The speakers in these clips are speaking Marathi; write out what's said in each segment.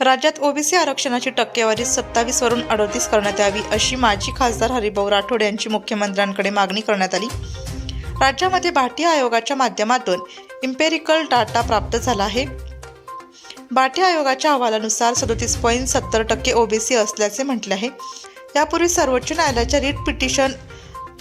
राज्यात ओबीसी आरक्षणाची टक्केवारी सत्तावीस वरून अडतीस करण्यात यावी अशी माजी खासदार हरिभाऊ राठोड यांची मुख्यमंत्र्यांकडे मागणी करण्यात आली. राज्यामध्ये भाटी आयोगाच्या माध्यमातून इम्पेरिकल डाटा प्राप्त झाला आहे. भाटी आयोगाच्या अहवालानुसार सदोतीस पॉईंट सत्तर टक्के ओबीसी असल्याचे म्हटले आहे. यापूर्वी सर्वोच्च न्यायालयाच्या रिट पिटिशन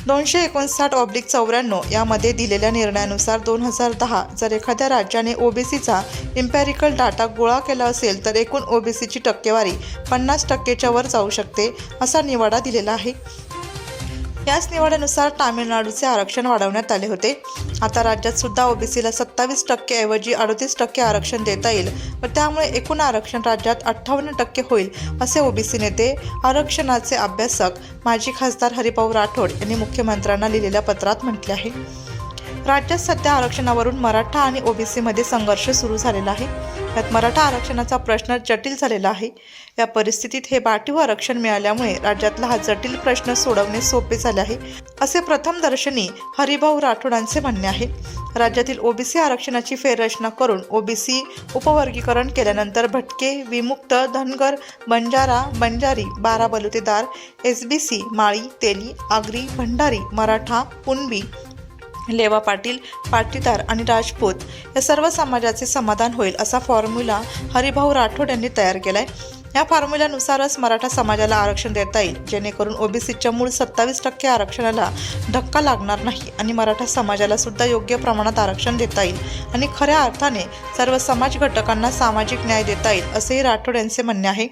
दोनशे एकोणसाठ ऑब्लिक चौऱ्याण्णव यामध्ये दिलेल्या निर्णयानुसार दोन हजार दहा जर एखाद्या राज्याने ओबीसीचा इम्पॅरिकल डाटा गोळा केला असेल तर एकूण ओबीसीची टक्केवारी पन्नास टक्केच्या वर जाऊ शकते असा निवाडा दिलेला आहे. याच निवाड्यानुसार तामिळनाडूचे आरक्षण वाढवण्यात आले होते. आता राज्यात सुद्धा ओबीसीला सत्तावीस टक्के ऐवजी अडतीस टक्के आरक्षण देता येईल व त्यामुळे एकूण आरक्षण राज्यात अठ्ठावन्न टक्के होईल असे ओबीसी नेते आरक्षणाचे अभ्यासक माजी खासदार हरिभाऊ राठोड यांनी मुख्यमंत्र्यांना लिहिलेल्या पत्रात म्हटले आहे. राज्यात सध्या आरक्षणावरून मराठा आणि ओबीसीमध्ये संघर्ष सुरू झालेला आहे. यात मराठा आरक्षणाचा प्रश्न जटिल झालेला आहे. या परिस्थितीत हे बाटीव आरक्षण मिळाल्यामुळे राज्यातला हा जटिल प्रश्न सोडवणे सोपे झाले आहे. असे प्रथमदर्शनी हरिभाऊ राठोडांचे म्हणणे आहे. राज्यातील ओबीसी आरक्षणाची फेररचना करून ओबीसी उपवर्गीकरण केल्यानंतर भटके विमुक्त Dhangar Banjara Banjari Bara Balutedar S B C Mali Teli Agri Bhandari Maratha Kunbi Leva Patil Patidar आणि राजपूत या सर्व समाजाचे समाधान होईल असा फॉर्म्युला हरिभाऊ राठोड यांनी तयार केला आहे या फॉर्म्युल्यानुसारच मराठा समाजाला आरक्षण देता येईल. जेणेकरून ओबीसीच्या मूळ सत्तावीस टक्के आरक्षणाला धक्का लागणार नाही आणि मराठा समाजाला सुद्धा योग्य प्रमाणात आरक्षण देता येईल आणि खऱ्या अर्थाने सर्व समाज घटकांना सामाजिक न्याय देता येईल असेही राठोड यांचे म्हणणे आहे.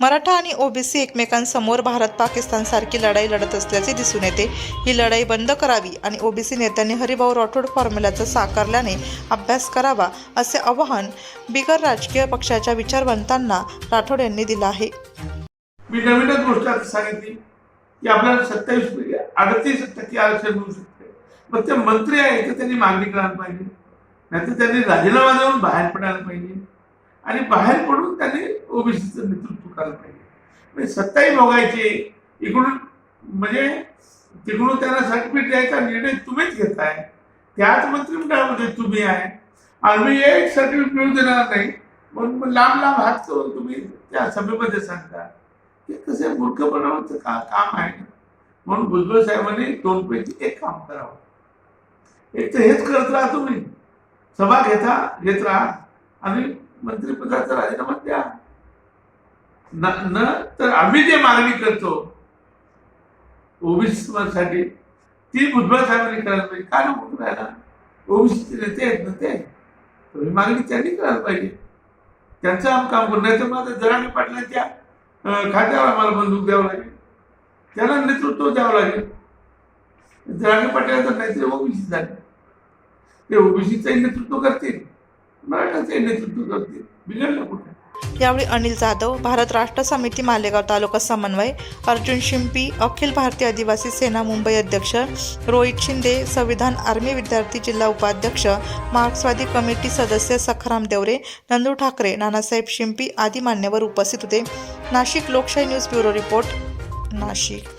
मराठा आणि ओबीसी एकमेकांसमोर भारत पाकिस्तानसारखी लढाई लढत असल्याचे दिसून येते. ही लढाई बंद करावी आणि ओबीसी नेत्यांनी हरिभाऊ राठोड फॉर्म्युल्याचा साकारल्याने अभ्यास करावा असे आवाहन बिगर राजकीय पक्षाच्या विचारवंतांना राठोड यांनी दिलं आहे. मी नवीनच गोष्ट सांगितली की आपल्याला सत्तावीस अडतीस टक्के आरक्षण मिळू शकते. मग ते मंत्री आहे तर त्यांनी मागणी करायला पाहिजे. नाहीतर त्यांनी राजीनामा देऊन बाहेर पडायला पाहिजे. आणि बाहेर पडून त्यांनी ओबीसीचं नेतृत्व करायला पाहिजे. म्हणजे सत्ताही भोगायची इकडून म्हणजे तिकडून त्यांना सर्टिफिकेट द्यायचा निर्णय तुम्हीच घेताय. त्याच मंत्रिमंडळामध्ये तुम्ही आहे. आम्ही एक सर्टिफिकेट मिळू देणार नाही. म्हणून मग लांब लांब हात करून तुम्ही त्या सभेमध्ये सांगता हे कसं मूर्खपणाचं का काम आहे? ना म्हणून भुजबळ साहेबांनी दोन पैकी एक काम करावं. एक तर हेच करत राहा तुम्ही. सभा घेता घेत राहा. आणि मंत्रिपदाचा राजीनामा द्या. न न तर आम्ही जे मागणी करतो ओबीसी ती भुजबळ साहेबांनी करायला पाहिजे. का नको राहिला ओबीसीचे नेते आहेत ना ते. तुम्ही मागणी त्यांनी करायला पाहिजे. त्यांचं आम काम करून नाही तर मग आता जरांगे पाटलांच्या खात्यावर आम्हाला बंदूक द्यावं लागेल. त्याला नेतृत्व द्यावं लागेल. जरांगे पाटलाचं नाहीतरी ओबीसी झाले. ते ओबीसीचंही नेतृत्व करतील. नेतृत्व बिघडलं कुठे? यावेळी अनिल जाधव भारत राष्ट्र समिती मालेगाव तालुका समन्वय अर्जुन शिंपी अखिल भारतीय आदिवासी सेना मुंबई अध्यक्ष रोहित शिंदे संविधान आर्मी विद्यार्थी जिल्हा उपाध्यक्ष मार्क्सवादी कमिटी सदस्य सखाराम देवरे नंदू ठाकरे नानासाहेब शिंपी आदी मान्यवर उपस्थित होते. नाशिक लोकशाही न्यूज ब्युरो रिपोर्ट नाशिक.